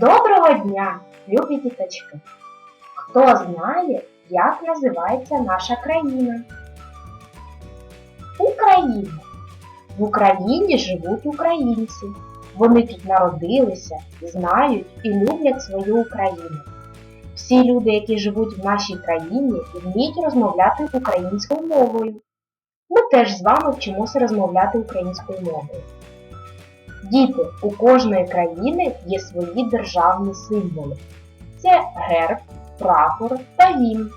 Доброго дня, любі діточки! Хто знає, як називається наша країна? Україна. В Україні живуть українці. Вони тут народилися, знають і люблять свою Україну. Всі люди, які живуть в нашій країні, вміють розмовляти українською мовою. Ми теж з вами вчимося розмовляти українською мовою. Діти, у кожної країни є свої державні символи. Це герб, прапор та гімн.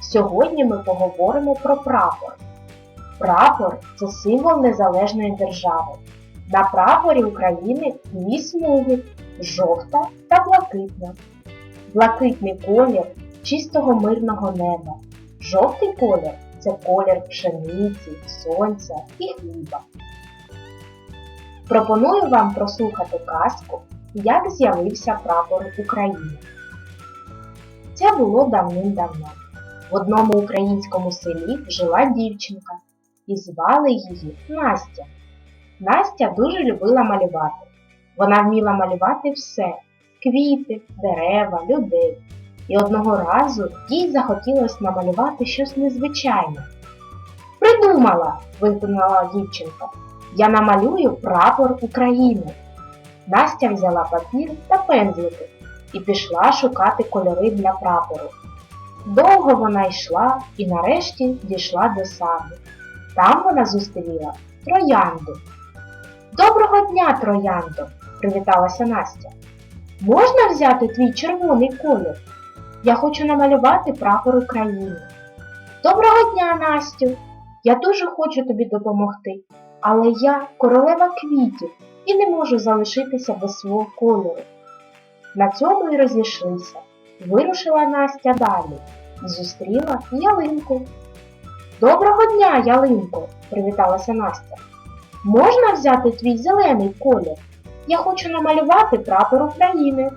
Сьогодні ми поговоримо про прапор. Прапор це символ незалежної держави. На прапорі України дві смуги жовта та блакитна. Блакитний колір чистого мирного неба. Жовтий колір це колір пшениці, сонця і хліба. Пропоную вам прослухати казку, як з'явився прапор України. Це було давним-давно. В одному українському селі жила дівчинка і звали її Настя. Настя дуже любила малювати. Вона вміла малювати все квіти, дерева, людей. І одного разу їй захотілося намалювати щось незвичайне. Придумала, вигукнула дівчинка. Я намалюю прапор України. Настя взяла папір та пензлики і пішла шукати кольори для прапору. Довго вона йшла і нарешті дійшла до саду. Там вона зустріла троянду. Доброго дня, трояндо! привіталася Настя. Можна взяти твій червоний колір? Я хочу намалювати прапор України. Доброго дня, Настю! Я дуже хочу тобі допомогти, але я королева квітів і не можу залишитися без свого кольору. На цьому й розійшлися. Вирушила Настя далі і зустріла ялинку. Доброго дня, ялинко! привіталася Настя. Можна взяти твій зелений колір? Я хочу намалювати прапор України.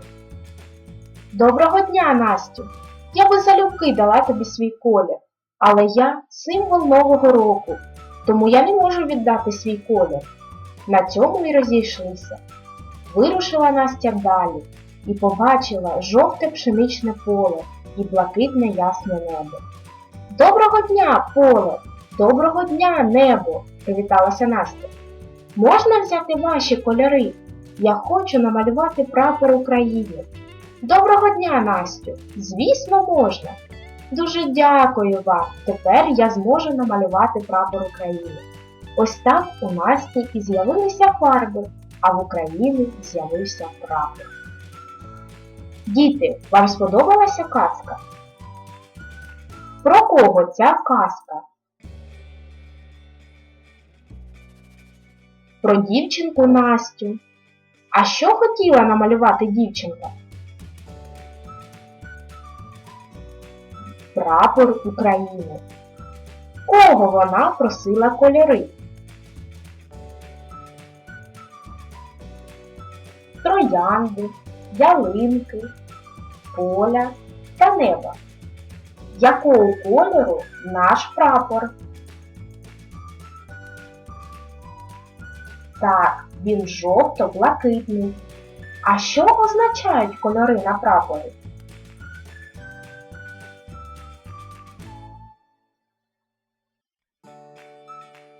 Доброго дня, Настю! Я би залюбки дала тобі свій колір, але я символ Нового року, тому я не можу віддати свій колір. На цьому й розійшлися. Вирушила Настя далі і побачила жовте пшеничне поле і блакитне ясне небо. Доброго дня, поле! Доброго дня, небо! привіталася Настя. Можна взяти ваші кольори? Я хочу намалювати прапор України. Доброго дня, Настю! Звісно, можна. Дуже дякую вам. Тепер я зможу намалювати прапор України. Ось так у Насті і з'явилися фарби, а в Україні з'явився прапор. Діти, вам сподобалася казка? Про кого ця казка? Про дівчинку Настю. А що хотіла намалювати дівчинка? Прапор України. Кого вона просила кольори? Троянди, ялинки, поля та неба. Якого кольору наш прапор? Так, він жовто-блакитний. А що означають кольори на прапорі?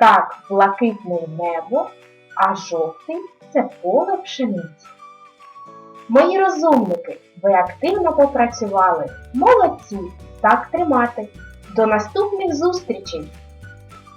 Так, блакитне небо, а жовтий це поле пшениці. Мої розумники, ви активно попрацювали. Молодці! Так тримати. До наступних зустрічей!